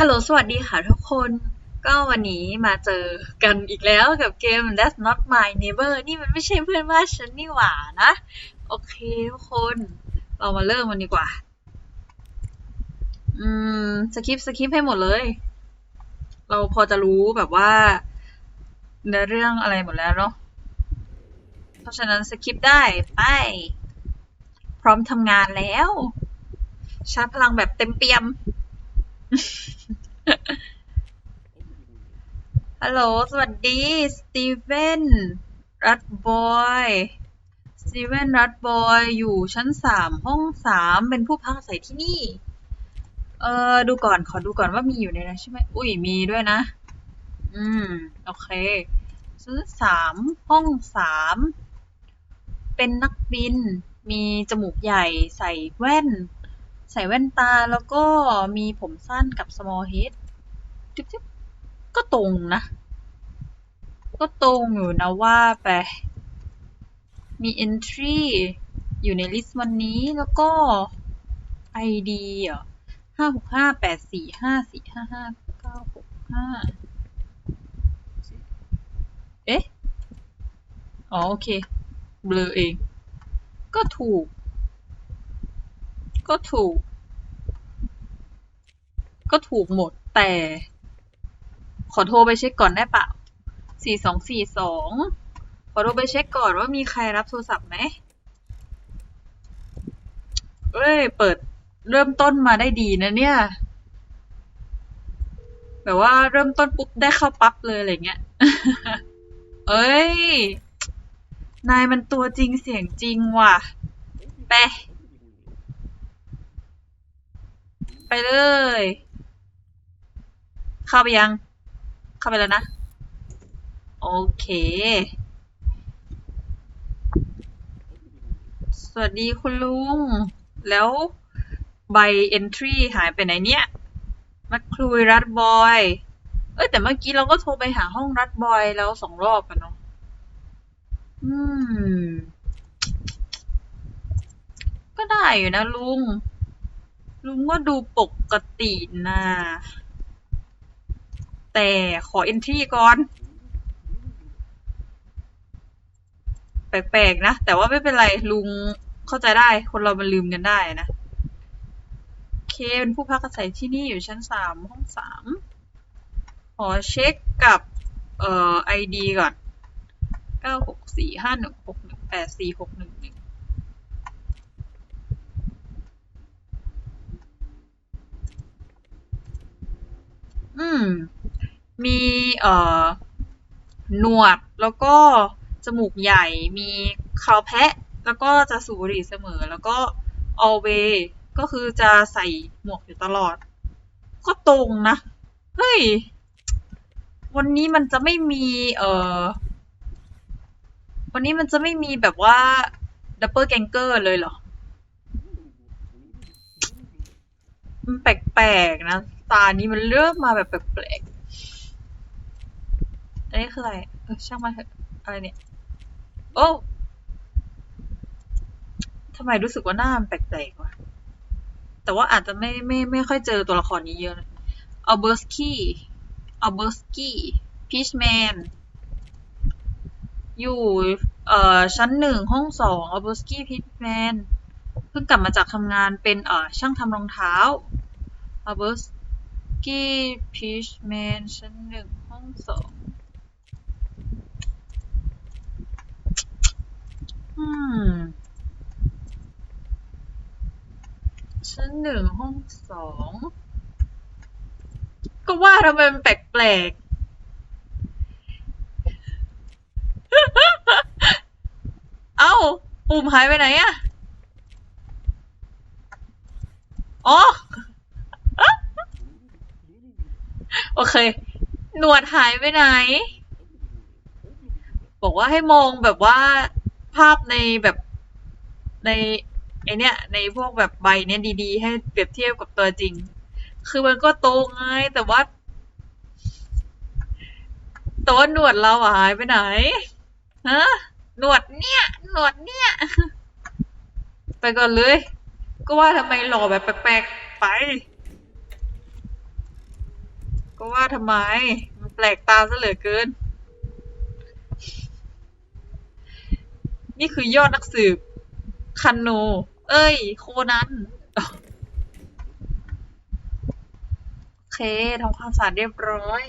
ฮัลโหล สวัสดีค่ะทุกคน ก็วันนี้มาเจอกันอีกแล้วกับเกม That's Not My Neighbor นี่มันไม่ใช่เพื่อนบ้านฉันนี่หว่านะ โอเคทุกคน เรามาเริ่มกันดีกว่า อืม สคริปสคริปให้หมดเลย เราพอจะรู้แบบว่าเนื้อเรื่องอะไรหมดแล้วเนาะ เพราะฉะนั้นสคริปได้ ไป พร้อมทำงานแล้วชาร์จพลังแบบเต็มเปี่ยม ฮัลโหล สวัสดี สตีเวนรัดบอย สตีเวนรัดบอย อยู่ชั้นสามห้องสามเป็นผู้พักอาศัยที่นี่ เออดูก่อน ขอดูก่อนว่ามีอยู่ในนั้นใช่ไหม อุ้ย มีด้วยนะ อืม โอเค ชั้นสามห้องสาม เป็นนักบิน มีจมูกใหญ่ ใส่แว่น ใส่แว่นตาแล้วก็มีผมสั้นกับ small head จิ๊บจิ๊บก็ตรงนะ ก็ตรงอยู่นะว่าไปมี entry อยู่ในลิสต์วันนี้แล้วก็ ID เหรอห้าหกห้าแปดสี่ห้าสี่ห้าห้าเก้าหกห้าเอ๊ะ อ๋อ โอเค เบลอเอง ก็ถูก ก็ถูก ก็ถูกหมด แต่ ขอโทรไปเช็คก่อนได้ปะสี่สองสี่สองขอโทรไปเช็คก่อนว่ามีใครรับโทรศัพท์ไหมเอ้ย เปิดเริ่มต้นมาได้ดีนะเนี่ย แบบว่าเริ่มต้นปุ๊บได้เข้าปั๊บเลยอะไรเงี้ย เอ้ย นายมันตัวจริงเสียงจริงว่ะ ไป ไปเลย เข้าไปยัง เข้าไปแล้วนะ โอเค สวัสดีคุณลุง แล้วใบ entry หายไปไหนเนี่ย มัคคลุยรัดบอย เอ้ยแต่เมื่อกี้เราก็โทรไปหาห้องรัดบอยแล้วสองรอบอะเนาะ อืม ก็ได้อยู่นะลุง ลุงก็ดูปกตินะ แต่ขอ entry ก่อน แปลกๆนะ แต่ว่าไม่เป็นไร ลุงเข้าใจได้ คนเรามันลืมกันได้นะ เคเป็นผู้พักอาศัยที่นี่อยู่ชั้นสามห้องสามขอเช็คกับเอ่อ ID ก่อนเก้าหกสี่ห้าหนึ่งหกหนึ่งแปดสี่หกหนึ่งหนึ่ง อืม มีเอ่อหนวดแล้วก็จมูกใหญ่ มีคราวแพะ แล้วก็จะสูบบุหรี่เสมอ แล้วก็ always ก็คือจะใส่หมวกอยู่ตลอด ก็ตรงนะ เฮ้ย วันนี้มันจะไม่มี เอ่อ วันนี้มันจะไม่มีแบบว่าดับเบิลแกงเกอร์เลยเหรอ มันแปลกๆนะ ตานี้มันเริ่มมาแบบแปลกๆอันนี้คืออะไร เออช่างมันเถอะอะไรเนี่ย โอ้ทำไมรู้สึกว่าหน้ามันแปลกๆวะ แต่ว่าอาจจะไม่ไม่ไม่ค่อยเจอตัวละครนี้เยอะนะอัลเบอร์สกี้อัลเบอร์สกี้พีชแมน อยู่เอ่อชั้นหนึ่งห้องสองอัลเบอร์สกี้พีชแมน เพิ่งกลับมาจากทำงานเป็นเอ่อช่างทำรองเท้าอัลเบอร์ส กี้พีชแมนชั้นหนึ่งห้องสองอืมชั้นหนึ่งห้องสอง ก็ว่าทำไมมันแปลกๆ เอ้า ปุ่มหายไปไหนอะอ๋อ โอเค หนวดหายไปไหน บอกว่าให้มองแบบว่าภาพในแบบในไอเนี้ยในพวกแบบใบเนี้ยดีๆ ให้เปรียบเทียบกับตัวจริง คือมันก็โตไงแต่ว่าแต่ว่าหนวดเราอะหายไปไหนฮะหนวดเนี่ยหนวดเนี่ย ไปก่อนเลย ก็ว่าทำไมหล่อแบบแปลกๆไป ก็ว่าทำไม มันแปลกตาซะเหลือเกิน นี่คือยอดนักสืบ คันโน เอ้ย โคนันโอเคทำความสะอาดเรียบร้อย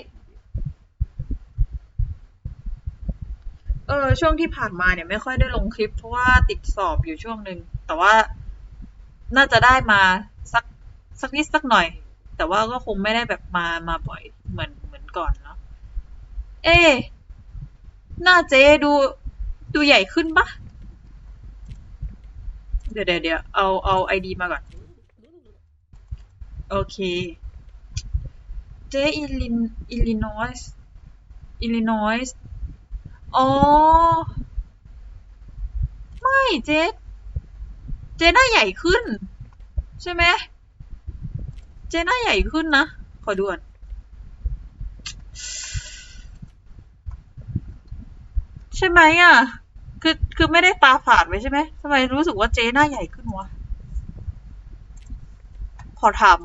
เออ ช่วงที่ผ่านมาเนี่ยไม่ค่อยได้ลงคลิป เพราะว่าติดสอบอยู่ช่วงหนึ่ง แต่ว่าน่าจะได้มาสักสักนิดสักหน่อย แต่ว่าก็คงไม่ได้แบบมามาบ่อยเหมือนเหมือนก่อนเนาะเอ๊หน้าเจ๊ดูดูใหญ่ขึ้นปะเดี๋ยวเดี๋ยวเดี๋ยวเอาเอาไอดีมาก่อน โอเค เจอิลินอิลลินอยส์อิลลินอยส์อ๋อ ไม่เจเจหน้าใหญ่ขึ้น ใช่ไหม เจหน้าใหญ่ขึ้นนะ ขอดูก่อนใช่ไหมอะ คือคือไม่ได้ตาฝาดไว้ใช่ไหมทำไมรู้สึกว่าเจหน้าใหญ่ขึ้นวะ ขอถาม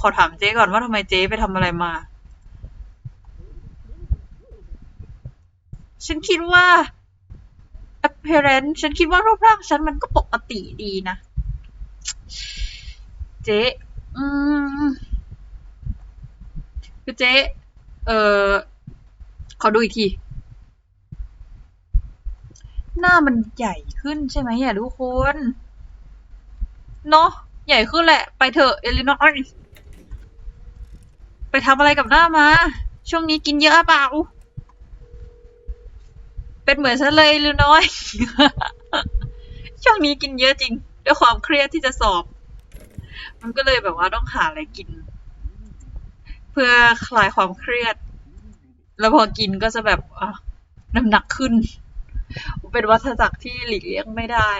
ขอถามเจ๊ก่อนว่าทำไมเจ๊ไปทำอะไรมา ฉันคิดว่า appearance ฉันคิดว่ารูปร่างฉันมันก็ปกติดีนะ เจ๊ อืมคือเจ๊เออขอดูอีกที หน้ามันใหญ่ขึ้นใช่ไหมอะทุกคน เนาะใหญ่ขึ้นแหละ ไปเถอะเอลินอยไปทำอะไรกับหน้ามา ช่วงนี้กินเยอะเปล่าเป็นเหมือนฉันเลยลิน้อย ช่วงนี้กินเยอะจริง ด้วยความเครียดที่จะสอบ มันก็เลยแบบว่าต้องหาอะไรกิน เพื่อคลายความเครียด แล้วพอกินก็จะแบบอะน้ำหนักขึ้น เป็นวัฏจักรที่หลีกเลี่ยงไม่ได้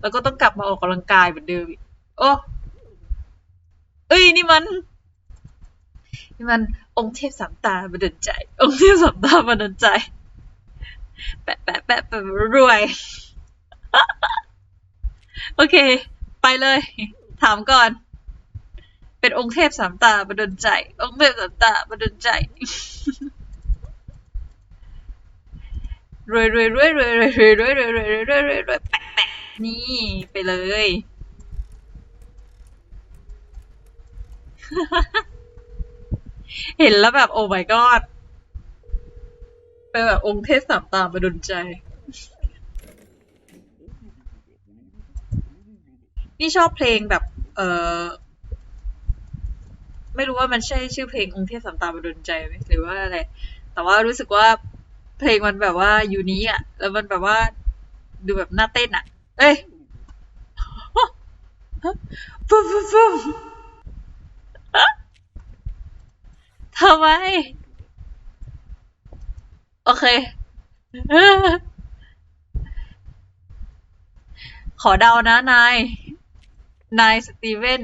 แล้วก็ต้องกลับมาออกกำลังกายเหมือนเดิมโอ้เอ้ยนี่มัน นี่มันองค์เทพสามตาบันดาลใจ องค์เทพสามตาบันดาลใจ แปะแปะแปะแปะรวย โอเค ไปเลย ถามก่อน เป็นองค์เทพสามตาบันดลใจ องค์เทพสามตาบันดลใจรวยรวยรวยรวยรวยรวยรวยรวยรวยรวยรวยรวยรวยแปะแปะนี่ไปเลยเห็นแล้วแบบโอ้ my god เป็นแบบองค์เทพสามตามาดนใจ นี่ชอบเพลงแบบ เออไม่รู้ว่ามันใช่ชื่อเพลงองค์เทพสามตามาดนใจไหมหรือว่าอะไร แต่ว่ารู้สึกว่าเพลงมันแบบว่ายูนี้อะ แล้วมันแบบว่าดูแบบน่าเต้นอะ เอ้ยฟุ๊บฟุ๊บฟุ๊บทำไม โอเค ขอเดานะนาย นายสตีเวน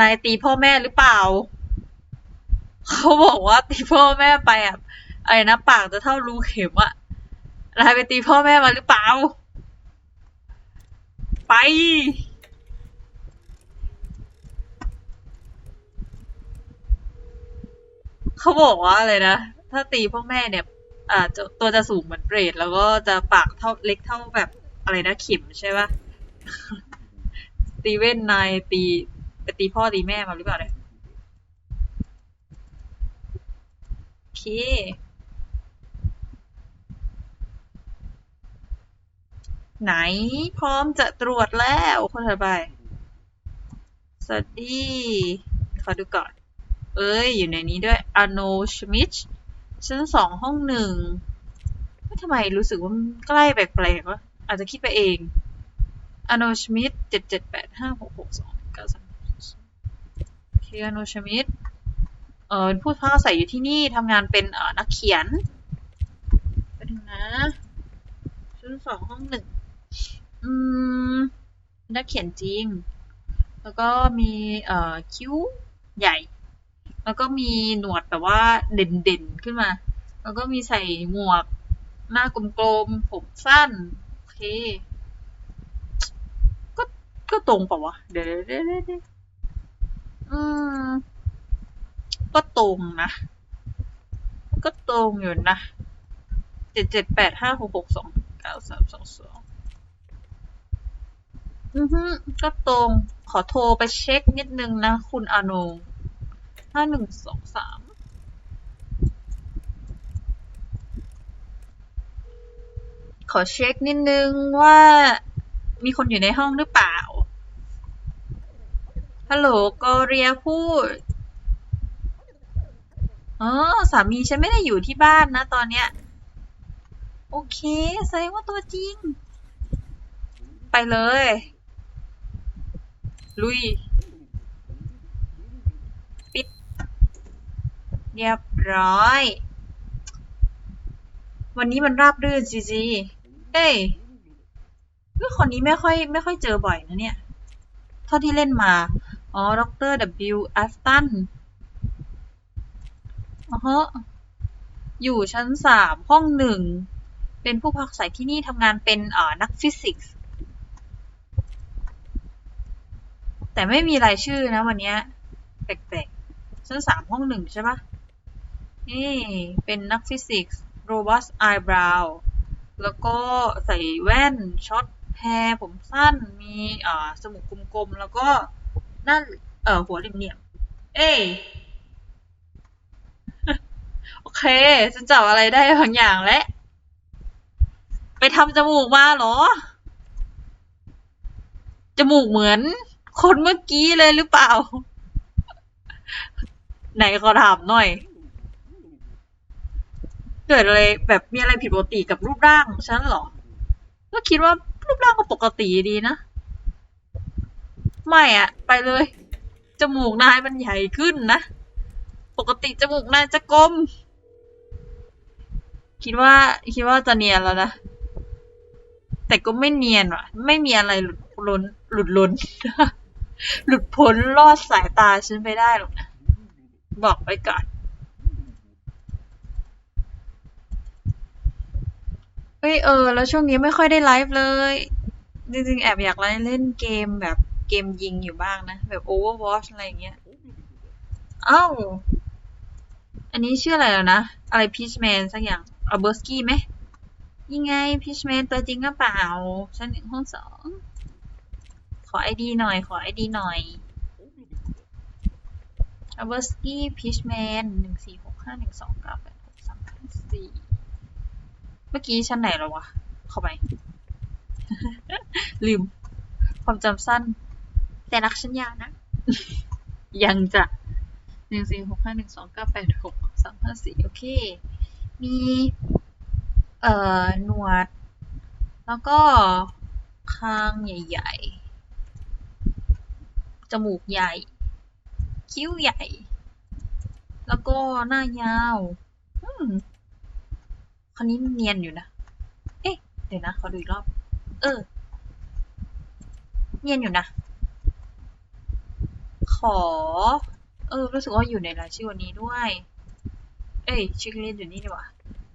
นายตีพ่อแม่หรือเปล่า เขาบอกว่าตีพ่อแม่ไปอะอะไรนะปากจะเท่ารูเข็มอะนายไปตีพ่อแม่มาหรือเปล่า ไป เขาบอกว่าอะไรนะ ถ้าตีพ่อแม่เนี่ยอ่าตัวจะสูงเหมือนเปรตแล้วก็จะปากเท่าเล็กเท่าแบบอะไรนะเข็มใช่ปะส ตีเว่นนายตีไปตีพ่อตีแม่มาหรือเปล่าเนี่ยโอเคไหนพร้อมจะตรวจแล้วคนถัดไป สวัสดี ขอดูก่อน เอ้ย อยู่ในนี้ด้วยอโนชมิชชั้นสองห้องหนึ่งทำไมรู้สึกว่าใกล้แปลกๆวะอาจจะคิดไปเอง อโนชมิชเจ็ดเจ็ดแปดห้าหกหกสองเก้าสามโอเคอโนชมิชเออเป็นผู้พักอาศัยอยู่ที่นี่ทำงานเป็นเอ่อนักเขียนไปดูนะชั้นสองห้องหนึ่งอืมนักเขียนจริง แล้วก็มีเอ่อคิ้วใหญ่ แล้วก็มีหนวดแบบว่าเด่นๆขึ้นมา แล้วก็มีใส่หมวก หน้ากลมๆผมสั้น โอเค ก็ตรงเปล่าวะเดี๋ยวเดี๋ยวเดี๋ยวเดี๋ยวอืม ก็ตรงนะ ก็ตรงอยู่นะเจ็ดเจ็ดแปดห้าหกหกสองเก้าสามสองสองอือฮึก็ตรง ขอโทรไปเช็คนิดนึงนะ คุณอาโนห้าหนึ่งสองสามขอเช็คนิดนึงว่ามีคนอยู่ในห้องหรือเปล่า ฮัลโหลกอเรียพูดอ๋อสามีฉันไม่ได้อยู่ที่บ้านนะตอนเนี้ย โอเคแสดงว่าตัวจริง ไปเลย ลุย ปิด เรียบร้อย วันนี้มันราบรื่นจีจีเอ้ยเฮ้ยคนนี้ไม่ค่อย ไม่ค่อยเจอบ่อยนะเนี่ย เท่าที่เล่นมา อ๋อ ดร W. Aston อ๋อฮะอยู่ชั้นสามห้องหนึ่ง เป็นผู้พักอาศัยที่นี่ทำงานเป็นอ่อนักฟิสิกส์ แต่ไม่มีรายชื่อนะวันเนี้ยแปลกๆ ชั้นสามห้องหนึ่งใช่ปะนี่ เป็นนักฟิสิกส์ robust eyebrow แล้วก็ใส่แว่นช็อตแฮร์ผมสั้น มีอ่อสมุกกลมๆ แล้วก็ หน้าเอ่อหัวเหลี่ยมๆเอ้ยโอเคฉันจับอะไรได้บางอย่างแล้วไปทำจมูกมาเหรอ จมูกเหมือน คนเมื่อกี้เลยหรือเปล่า ไหนขอถามหน่อย เกิดอะไรแบบมีอะไรผิดปกติกับรูปร่างฉันเหรอ ก็คิดว่ารูปร่างก็ปกติดีนะ ไม่อะไปเลย จมูกนายมันใหญ่ขึ้นนะ ปกติจมูกนายจะกลม คิดว่าคิดว่าจะเนียนแล้วนะ แต่ก็ไม่เนียนว่ะ ไม่มีอะไรหลุดล้น หลุดล้น หลุดพ้นลอดสายตาฉันไปได้หรอกนะ บอกไว้ก่อนเฮ้ยเออ แล้วช่วงนี้ไม่ค่อยได้ไลฟ์เลย จริงๆ แอบอยากไลฟ์เล่นเกมแบบ เกมยิงอยู่บ้างนะ แบบ Overwatch อะไรเงี้ยอ้าวอันนี้ชื่ออะไรแล้วนะ อะไร Peachman สักอย่างเอาเบอร์สกี้ไหมยังไง Peachman ตัวจริงหรือเปล่าชั้นหนึ่งห้องสองขอไอดีหน่อย ขอไอดีหน่อยเอาเบอร์สกี้ Peachman หนึ่งสี่หกห้าหนึ่งสองเก้าแปดหกสามห้าสี่เมื่อกี้ชั้นไหนแล้ววะ เข้าไป ลืม ความจำสั้น แต่รักฉันยาวนะ ยังจะหนึ่งสี่หกห้าหนึ่งสองเก้าแปดหกสามห้าสี่โอเค มี เอ่อ หนวด แล้วก็คางใหญ่ๆ จมูกใหญ่ คิ้วใหญ่ แล้วก็หน้ายาวอืมคนนี้เนียนอยู่นะ เอ๊ะ เดี๋ยวนะ ขอดูอีกรอบ เออ เนียนอยู่นะข อ เออ รู้สึกว่าอยู่ในรายชื่อวันนี้ด้วย เอ้ยชื่อเล่นอยู่นี่ดีกว่า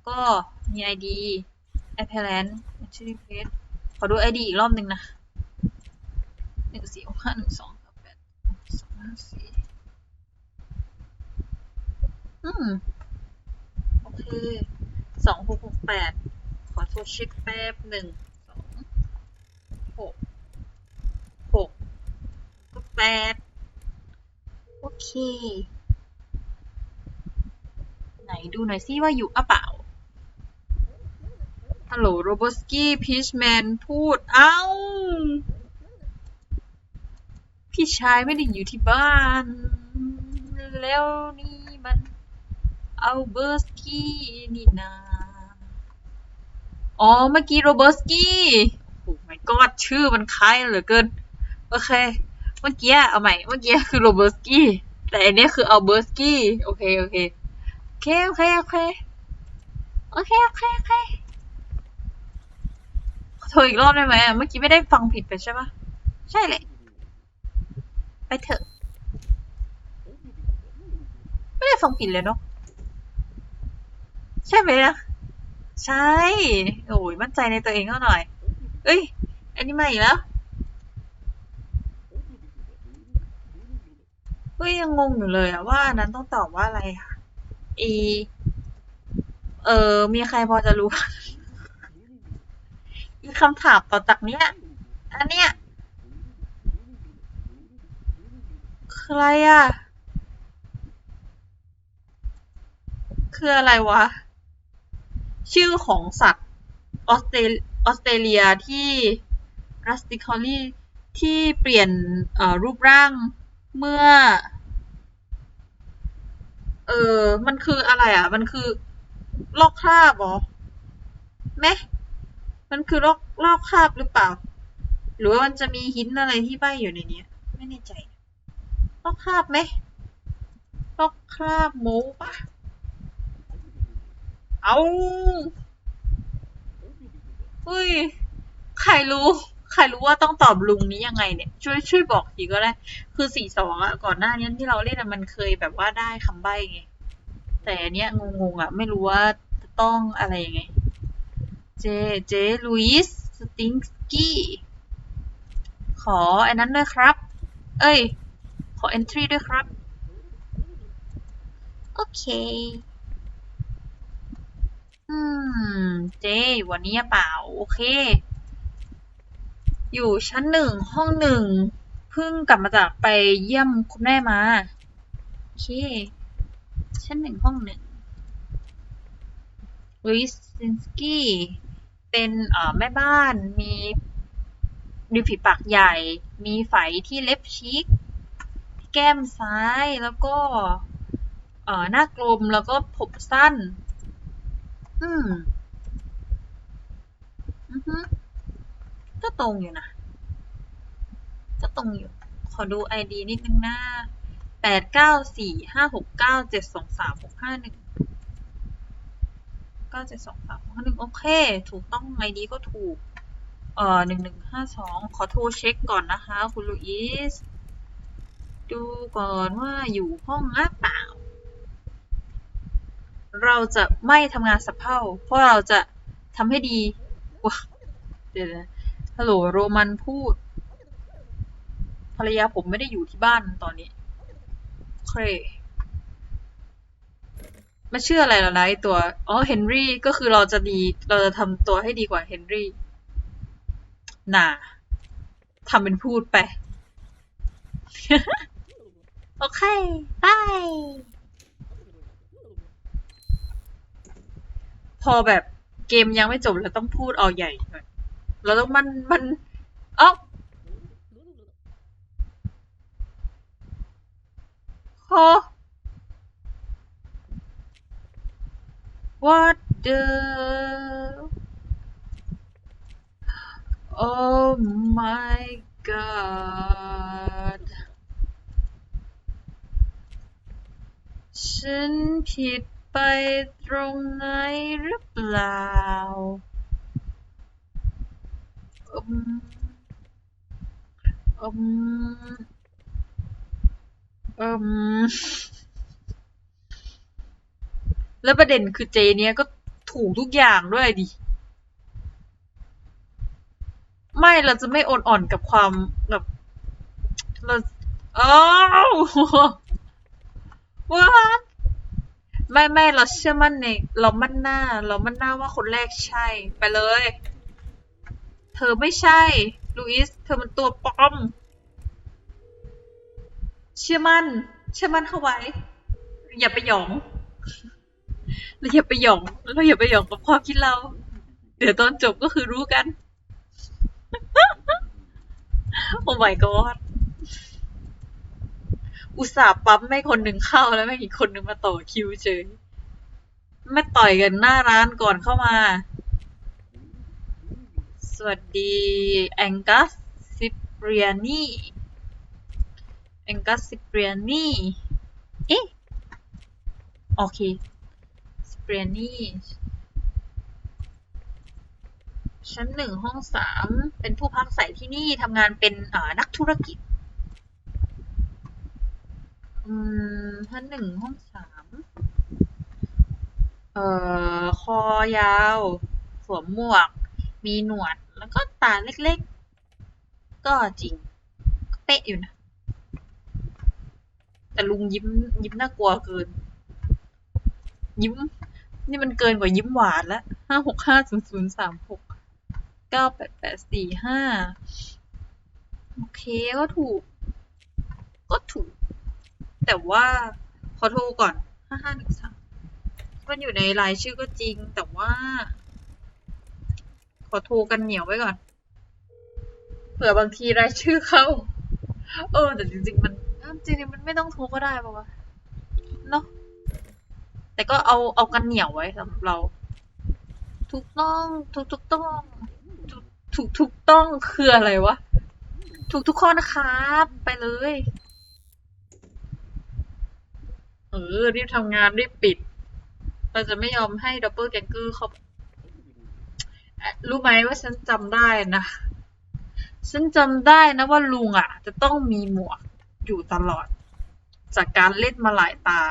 ก็มี ID a p p a r a n t ชื่อเพจขอดู ID อีกรอบหนึ่งนะหนึ่งสี่หกห้าหนึ่งสองแปดสองห้าสี่อืม โอเคสองหกหกแปดขอโทรเช็คแป๊บหนึ่งสองหกหกก็แปด เค ไหนดูหน่อยซิว่าอยู่อะเปล่า ฮัลโหลโรบสกี้พีชแมนพูด เอ้า พี่ชายไม่ได้อยู่ที่บ้าน แล้วนี่มันเอาเบอร์สกี้นี่นาอ๋อ เมื่อกี้โรเบอร์สกี้ โอ้ my god ชื่อมันคล้ายเหลือเกิน โอเค เมื่อกี้เอาใหม่ เมื่อกี้คือโรเบอร์สกี้ แต่อันนี้คือเอาเบอร์สกี้ โอเค โอเค โอเค โอเค โอเค โอเค โอเค โอเคโทรอีกรอบได้ไหมเมื่อกี้ไม่ได้ฟังผิดไปใช่ปะใช่เลย ไปเถอะ ไม่ได้ฟังผิดเลยเนาะ ใช่ไหมนะ ใช่ โอ้ยมั่นใจในตัวเองก็หน่อย เอ้ย อันนี้มาอีกแล้ว เฮ้ยยังงงอยู่เลยอะว่าอันนั้นต้องตอบว่าอะไรอะอีเออ มีใครพอจะรู้อีคำถามต่อจากเนี้ย อันเนี้ยคืออะไรอะคืออะไรวะ ชื่อของสัตว์ออสเตรออสเตรเลียที่รัสติคอลี่ที่เปลี่ยนเอ่อรูปร่าง เมื่อ เออ มันคืออะไรอะ มันคือลอกคราบหรอไหมมันคือลอกลอกคราบหรือเปล่า หรือว่ามันจะมีหินอะไรที่ใบอยู่ในเนี้ยไม่แน่ใจลอกคราบไหมลอกคราบหมูปะเอาเฮ้ย ใครรู้ ครรู้ว่าต้องตอบลุงนี้ยังไงเนี่ยช่วยช่วยบอกทีก็ได้ คือสี่สองอะก่อนหน้านี้ที่เราเล่นอะมันเคยแบบว่าได้คำใบ้ไงแต่อันเนี้ยงงๆอะไม่รู้ว่าจะต้องอะไรยังไง เจเจลุยส์สติงกี้ ขออันนั้นด้วยครับ เอ้ย ขอ entry ด้วยครับ โอเค อืม เจ วันนี้เปล่า โอเค อยู่ชั้นหนึ่งห้องหนึ่งเพิ่งกลับมาจากไปเยี่ยมคุณแม่มาโอเคชั้นหนึ่งห้องหนึ่งลุยส์ซินสกี้ เป็นเอ่อแม่บ้านมีริมฝีปากใหญ่ มีไฝที่เล็บชีกแก้มซ้ายแล้วก็เอ่อหน้ากลมแล้วก็ผมสั้น อืมอือ ก็ตรงอยู่นะ ก็ตรงอยู่ ขอดูไอดีนิดนึงนะแปดเก้าสี่ห้าหกเก้าเจ็ดสองสามหกห้าหนึ่งเก้าเจ็ดสองสามหกห้าหนึ่งโอเค ถูกต้องไอดีก็ถูก เอ่อหนึ่งหนึ่งห้าสองขอโทรเช็คก่อนนะคะ คุณลูอิส ดูก่อนว่าอยู่ห้องหรือเปล่า เราจะไม่ทำงานสับเพร่าเพราะเราจะทำให้ดีว้าเดี๋ยวนะ ฮัลโหลโรมันพูด ภรรยาผมไม่ได้อยู่ที่บ้านตอนนี้เคไม่เชื่ออะไรแล้วนะไอตัว อ๋อ เฮนรี่ ก็คือเราจะดี เราจะทำตัวให้ดีกว่าเฮนรี่ น่าทำเป็นพูดไป โอเคบายพอแบบเกมยังไม่จบแล้วต้องพูดเอาใหญ่หน่อย เราต้องมันมันเอ้าโอ What the Oh my god ฉันผิดไปตรงไหนหรือเปล่า อืมอืมอืมแล้วประเด็นคือเจเนี้ยก็ถูกทุกอย่างด้วยดิ ไม่เราจะไม่อ่อนๆกับความแบบเราอ้าวว้าไม่ไม่เราเชื่อมั่นในเรามั่นหน้า เรามั่นหน้าว่าคนแรกใช่ไปเลย เธอไม่ใช่ ลูอิส เธอมันตัวปลอม เชื่อมั่น เชื่อมั่นเข้าไว้ อย่าไปหยอง เราอย่าไปหยอง เราอย่าไปหยองกับความคิดเรา เดี๋ยวตอนจบก็คือรู้กัน โอ้ my god อุตส่าห์ปั๊มไม่คนหนึ่งเข้าแล้วไม่อีกคนหนึ่งมาต่อคิวเฉยไม่ต่อยกันหน้าร้านก่อนเข้ามา สวัสดีแองกัสซิเปรียนีแองกัสซิเปรียนีเอ๊ะโอเคสเปรียนีชั้นหนึ่งห้องสามเป็นผู้พักอาศัยที่นี่ทำงานเป็นอ่านักธุรกิจอืมชั้นหนึ่งห้องสามเอ่อ คอยาว สวมหมวก มีหนวด แล้วก็ตาเล็กๆ ก็จริงเป๊ะอยู่นะ แต่ลุงยิ้มยิ้มน่ากลัวเกิน ยิ้ม นี่มันเกินกว่ายิ้มหวานแล้วห้าหกห้าศูนย์ศูนย์สามหกเก้าแปดแปดสี่ห้าโอเคก็ถูก ก็ถูก แต่ว่าขอโทรก่อนห้าห้าหนึ่งสามมันอยู่ในรายชื่อก็จริงแต่ว่า อโทรกันเหนียวไว้ก่อน เผื่อบางทีรายชื่อเข้า เออ แต่จริง ๆ มันจริงๆมันไม่ต้องโทรก็ได้ป่าวะเนาะแต่ก็เอาเอากันเหนียวไว้สำหรับเรา ถูกต้องถูกถูกต้องถูกถูกถูกต้องคืออะไรวะ ถูกทุกข้อนะครับ ไปเลย เออ รีบทำงานรีบปิด เราจะไม่ยอมให้ดับเบิลแกงเกอร์เขา รู้ไหมว่าฉันจำได้นะ ฉันจำได้นะว่าลุงอะ จะต้องมีหมวกอยู่ตลอด จากการเล่นมาหลายตา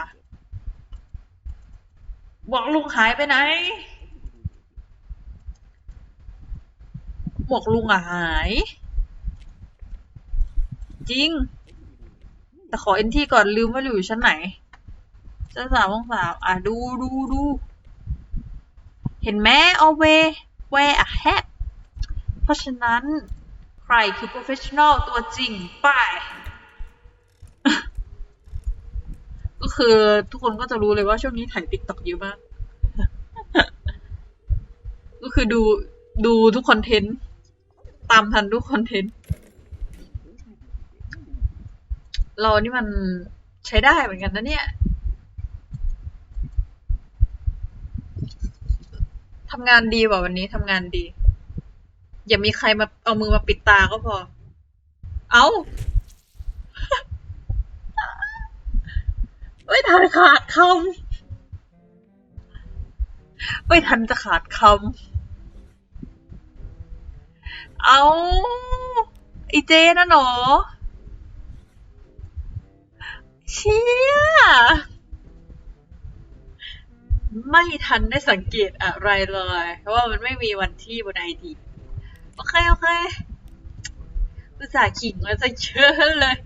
บอกลุงหายไปไหน หมวกลุงอะหาย จริง แต่ขอเอ็นที่ก่อนลืมว่าอยู่ชั้นไหนชั้นสามองศามอะดูดูดูเห็นไหม always wear a hat เพราะฉะนั้นใครคือ professional ตัวจริงไปก็คือทุกคนก็จะรู้เลยว่าช่วงนี้ถ่ายติ๊กต็อกเยอะมาก ก็คือดูดูทุกคอนเทนต์ ตามทันทุกคอนเทนต์ เรานี่มันใช้ได้เหมือนกันนะเนี่ย ทำงานดีกว่าวันนี้ทำงานดี อย่ามีใครมาเอามือมาปิดตาก็พอ เอาไม่ทันขาดคำไม่ทันจะขาดคำเอาไอเจนะหนอเชี่ย ไม่ทันได้สังเกตอะไรเลย เพราะว่ามันไม่มีวันที่บนไอดีโอเค โอเคอุตส่าห์ขิงมาจะเยอะเลย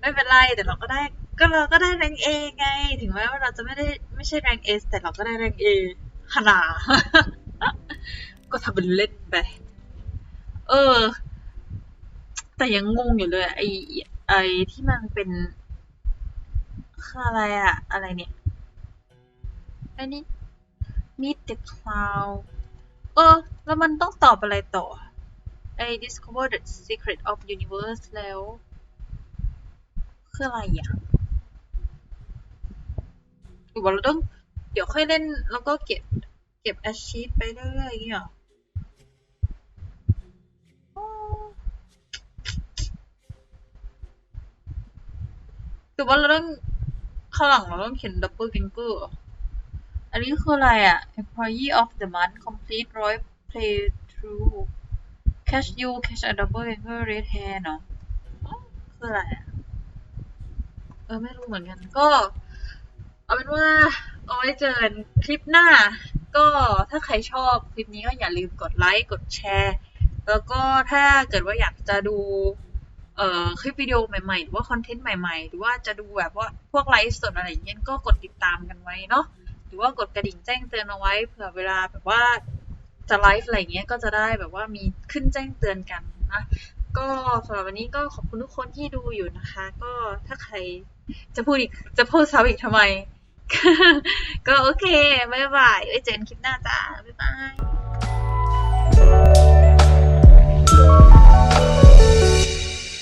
ไม่เป็นไรแต่เราก็ได้ ก็เราก็ได้แรงเอไง ถึงแม้ว่าเราจะไม่ได้ไม่ใช่แรงเอสแต่เราก็ได้แรงเอขนาดก็ทำเป็นเล่นไป เออ แต่ยังงงอยู่เลย ไอไอที่มันเป็นคืออะไรอะอะไรเนี่ย อ้นี่ meet the cloud เออ แล้วมันต้องตอบอะไรต่อ I discover the secret of universe แล้ว คืออะไรอะหรือว่าเราต้อง เดี๋ยวค่อยเล่น แล้วก็เก็บ เก็บ achieve ไปเรื่อยๆอย่างเงี้ยหรือว่าเราต้องข้างหลังเราต้องเขียน double finger เหรอ อันนี้คืออะไรอะ employee of the month complete ร้อย playthrough catch you catch a double finger red hair เนาะคืออะไรอะ เออ ไม่รู้เหมือนกัน ก็ เอาเป็นว่า เอาไว้เจอกันคลิปหน้า ก็ถ้าใครชอบคลิปนี้ก็อย่าลืมกดไลค์ กดแชร์ แล้วก็ถ้าเกิดว่าอยากจะดูเอ่อคลิปวิดีโอใหม่ๆ หรือว่าคอนเทนต์ใหม่ๆ หรือว่าจะดูแบบว่าพวกไลฟ์สดอะไรอย่างเงี้ยก็กดติดตามกันไว้เนาะ หรือว่ากดกระดิ่งแจ้งเตือนเอาไว้เผื่อเวลาแบบว่าจะไลฟ์อะไรเงี้ยก็จะได้แบบว่ามีขึ้นแจ้งเตือนกันนะก็สำหรับวันนี้ก็ขอบคุณทุกคนที่ดูอยู่นะคะ ก็ถ้าใครจะพูดอีกจะพูดซ้ำอีกทำไม ก็โอเคบ๊ายบายไว้เจอกันคลิปหน้าจ้าบ๊ายบาย